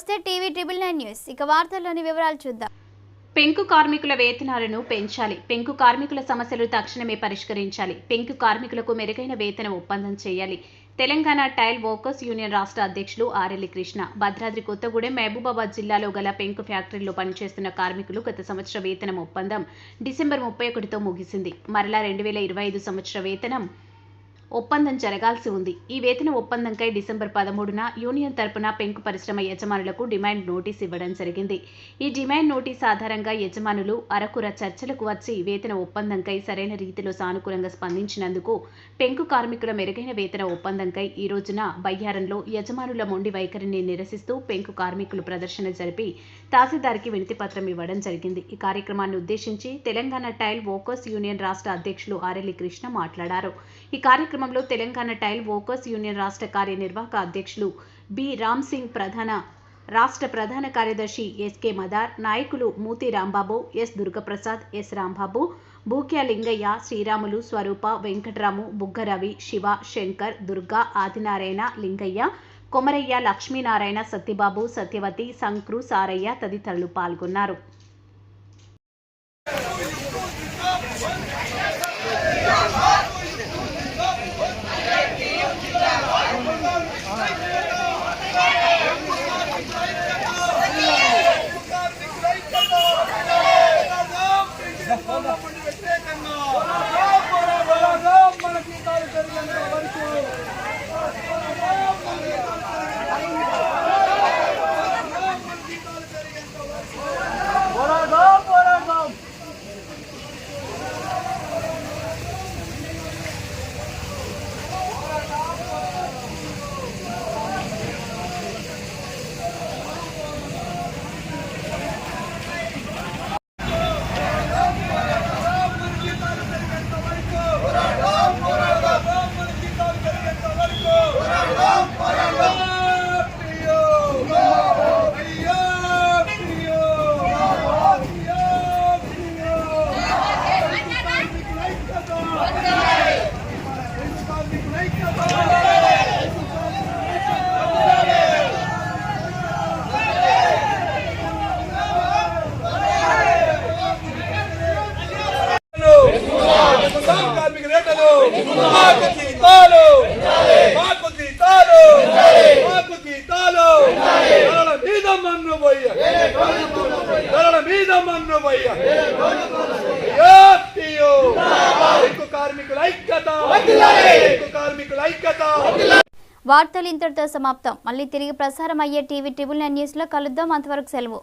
నమస్తే TV triple nine news. ఇక వార్తల్లోని వివరాలు చూద్దాం. పెంకు కార్మికుల వేతనాలను పెంచాలి. పెంకు కార్మికుల సమస్యలు తక్షణమే పరిష్కరించాలి. పెంకు కార్మికులకు మెరుగైన వేతన ఒప్పందం చేయాలి. తెలంగాణ టైల్ వర్కర్స్ యూనియన్ రాష్ట్ర అధ్యక్షులు ఆర్ఎల్లి కృష్ణ భద్రాద్రి కొత్తగూడెం మహబూబాబాద్ జిల్లాలో గల పెంకు ఫ్యాక్టరీలో పనిచేస్తున్న కార్మికులు గత సంవత్సర వేతనం ఒప్పందం డిసెంబర్ ముప్పై ఒకటితో ముగిసింది. మరలా రెండు వేల ఇరవై ఐదు సంవత్సర వేతనం ఒప్పందం జరగాల్సి ఉంది. ఈ వేతన ఒప్పందంకై డిసెంబర్ పదమూడున యూనియన్ తరపున పెంకు పరిశ్రమ యజమానులకు డిమాండ్ నోటీస్ ఇవ్వడం జరిగింది. ఈ డిమాండ్ నోటీస్ ఆధారంగా యజమానులు అరకుర చర్చలకు వచ్చి వేతన ఒప్పందంకై సరైన రీతిలో సానుకూలంగా స్పందించినందుకు పెంకు కార్మికుల మెరుగైన వేతన ఒప్పందంకై ఈ రోజున బయ్యారంలో యజమానుల మొండి వైఖరిని నిరసిస్తూ పెంకు కార్మికులు ప్రదర్శన జరిపి తహసీల్దార్కి వినతిపత్రం ఇవ్వడం జరిగింది. ఈ కార్యక్రమాన్ని ఉద్దేశించి తెలంగాణ టైల్ వర్కర్స్ యూనియన్ రాష్ట్ర అధ్యక్షులు ఆరెల్లి కృష్ణ మాట్లాడారు. ఈ కార్యక్రమం కార్యక్రమంలో తెలంగాణ టైల్ వర్కర్స్ యూనియన్ రాష్ట్ర కార్యనిర్వాహక అధ్యక్షులు బి. రామ్ సింగ్ ప్రధాన రాష్ట్ర ప్రధాన కార్యదర్శి ఎస్కే మదార్ నాయకులు మూతి రాంబాబు ఎస్. దుర్గప్రసాద్ ఎస్. రాంబాబు బూక్య లింగయ్య శ్రీరాములు స్వరూప వెంకటరాము బుగ్గరవి శివ శంకర్ దుర్గా ఆదినారాయణ లింగయ్య కొమరయ్య లక్ష్మీనారాయణ సత్యబాబు సత్యవతి సంక్రు సారయ్య తదితరులు పాల్గొన్నారు. Afoga, afoga. కార్మిక నేతలు మాకు జీతాలు మాకు జీతాలు మాకు జీతాలు. ధరల మీద మన్ను పోయ ధరల మీద మన్ను పోయ్య ఏపీయు. కార్మికుల ఐక్యత ఎక్కువ కార్మికుల ఐక్యత. వార్తలు ఇంతటితో సమాప్తం. మళ్ళీ తిరిగి ప్రసారం అయ్యే టీవీ ట్రిబుల్ నైన్ న్యూస్లో కలుద్దాం. అంతవరకు సెలవు.